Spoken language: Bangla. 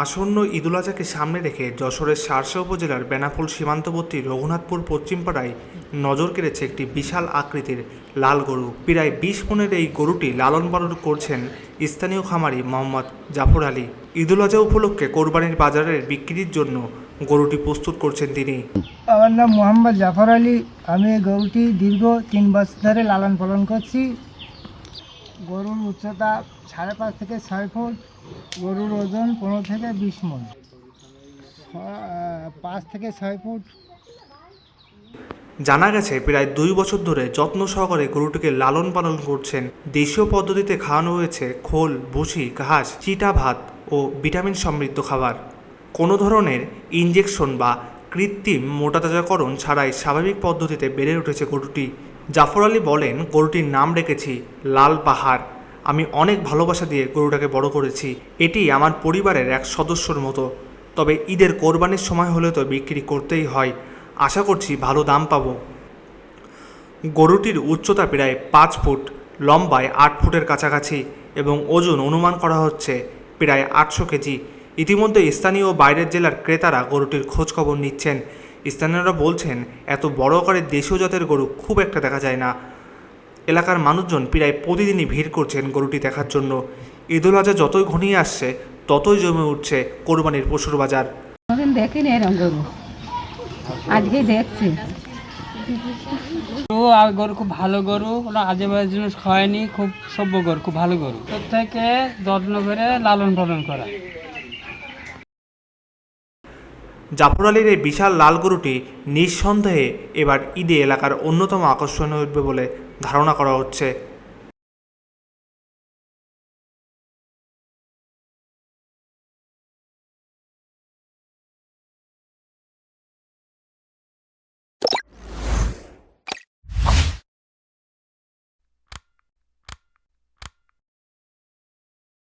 আসন্ন ঈদুল সামনে রেখে যশোরের শার্শা উপজেলার বেনাপোল সীমান্তবর্তী রঘুনাথপুর পশ্চিমপাড়ায় নজর কেড়েছে একটি বিশাল আকৃতির লাল গরু। প্রায় বিশ মনের এই গরুটি লালন পালন করছেন স্থানীয় খামারি মোহাম্মদ জাফর আলী। ঈদুল উপলক্ষে কোরবানির বাজারের বিক্রির জন্য গরুটি প্রস্তুত করছেন তিনি। আমার নাম মোহাম্মদ জাফর আলী। আমি গরুটি দীর্ঘ তিন বছর ধরে লালন পালন করছি। গরুর উচ্চতা সাড়ে পাঁচ থেকে ছয় ফুট, গরুর ওজন পনেরো থেকে বিশ মন। পাঁচ থেকে ছয় ফুট। জানা গেছে, প্রায় দুই বছর ধরে যত্ন সহকারে গরুটিকে লালন পালন করছেন। দেশীয় পদ্ধতিতে খাওয়ানো হয়েছে খোল, ভুসি, ঘাস, চিটা ভাত ও ভিটামিন সমৃদ্ধ খাবার। কোনো ধরনের ইঞ্জেকশন বা কৃত্রিম মোটাতাজাকরণ ছাড়াই স্বাভাবিক পদ্ধতিতে বেড়ে উঠেছে গরুটি। জাফর আলী বলেন, গরুটির নাম রেখেছি, লাল পাহাড়। আমি অনেক ভালোবাসা দিয়ে গরুটাকে বড় করেছি। এটি আমার পরিবারের এক সদস্যর মতো। তবে ঈদের কোরবানির সময় হলে তো বিক্রি করতেই হয়। আশা করছি ভালো দাম পাবো। গরুটির উচ্চতা প্রায় পাঁচ ফুট, লম্বায় আট ফুটের কাছাকাছি এবং ওজন অনুমান করা হচ্ছে প্রায় আটশো কেজি। ইতিমধ্যে স্থানীয় বাইরের জেলার ক্রেতারা গরুটির খোঁজখবর নিচ্ছেন। স্থানীয়রা বলছেন এত বড় আকারের দেশীয় জাতের গরু খুব একটা দেখা যায় না। এলাকার মানুষজন প্রায় প্রতিদিনই ভিড় করছেন গরুটি দেখার জন্য। ঈদুল আজহা যতই ঘনিয়ে আসছে ততই জমে উঠছে কোরবানির পশুর বাজার। দেখিনি এরকম গরু। আজকেই দেখছি। গরু আর গরু খুব ভালো গরু। কোনো আজে বাজে জিনিস খায়নি খুব সভ্য গরু খুব ভালো গরু। প্রত্যেকে যত্ন করে লালন পালন করা। জাফর আলীর এই বিশাল লাল গরুটি নিঃসন্দেহে এবার ঈদে এলাকার অন্যতম আকর্ষণ উঠবে বলে ধারণা করা হচ্ছে।